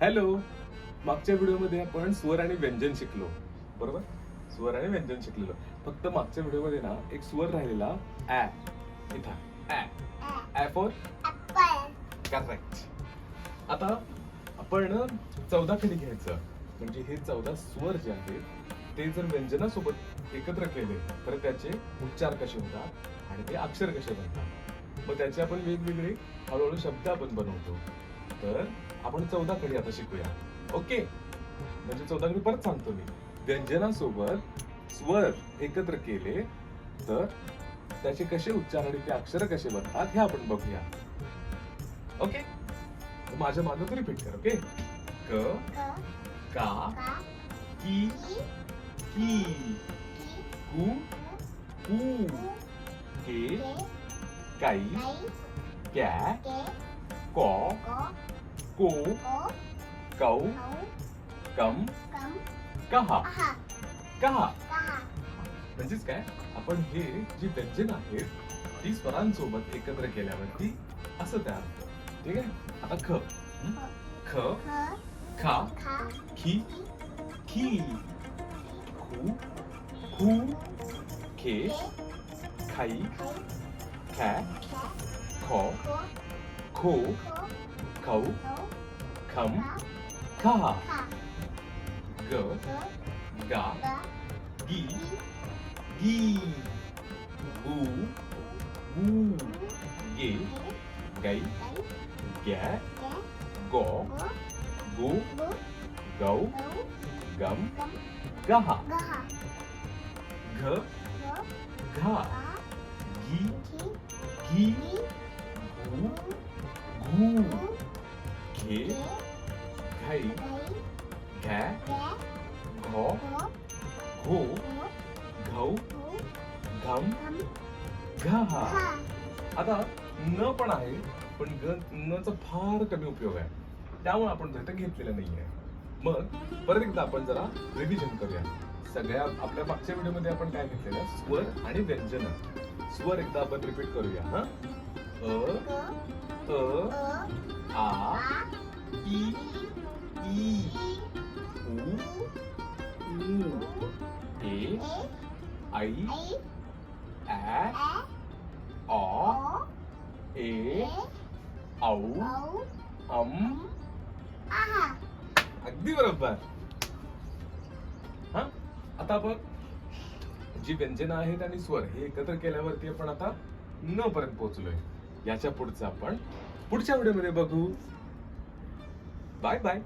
Hello. मागच्या व्हिडिओमध्ये आपण स्वर आणि व्यंजन शिकलो. बरोबर? स्वर आणि व्यंजन शिकलेलो. फक्त मागच्या व्हिडिओमध्ये ना एक स्वर राहिलेला ऍ इथं. ऍ फॉर? करेक्ट आता आपण चौदा खडी घ्यायचं. म्हणजे हे चौदा स्वर जे आहेत ते जर व्यंजनासोबत एकत्र केले तर त्याचे उच्चार कसे होतात आणि ते अक्षर कसे बनतात? मग त्याचे आपण वेगवेगळे हळूहळू शब्द आपण बनवतो. तर आपण चौदा खडी आता शिकूया. ओके? म्हणजे चौदा खडी परत सांगतो मी. व्यंजनासोबत स्वर एकत्र केले तर त्याचे कसे उच्चार आणि ते अक्षर कसे बनतात हे आपण बघूया. ओके? माझ्या मागं तू रिपीट कर ओके? क का की की कु कू के काई क्या कॉ को कौ कम कहा कहा म्हणजेच काय आपण हे जी व्यंजन आहेत ती स्वरांसोबत एकत्र केल्यावरती असं तयार होतं. ठीक आहे? आता ख. हं? ख. खा. खी. खी. खू. खू. खे. खाई. खॅ. खो. खो खौ खम खहा ग गा गी गी गू गू गे गै गॅ गो गो गौ गम गहा घ घा गी गी घू घू घे घाई घॅ घो घो घौ घम घा आता न पण आहे. पण ग नचा फार कमी उपयोग आहे. त्यामुळे आपण तिथे घेतलेलं आहे मग परत एकदा आपण जरा रिव्हिजन करूया. सगळ्या आपल्या मागच्या व्हिडिओमध्ये आपण काय घेतलेलं? स्वर आणि व्यंजन. स्वर एकदा आपण रिपीट करूया हा? अ अ आ ई ई उ ऊ ए आई ऍ ऑ ए औ अम अगदी बरोबर. हा आता बघ. जी व्यंजन आहेत आणि स्वर हे एकत्र केल्यावरती आपण आता न पर्यंत पोहोचलोय. याच्या पुढचं आपण पुढच्या व्हिडिओमध्ये बघू. Bye bye.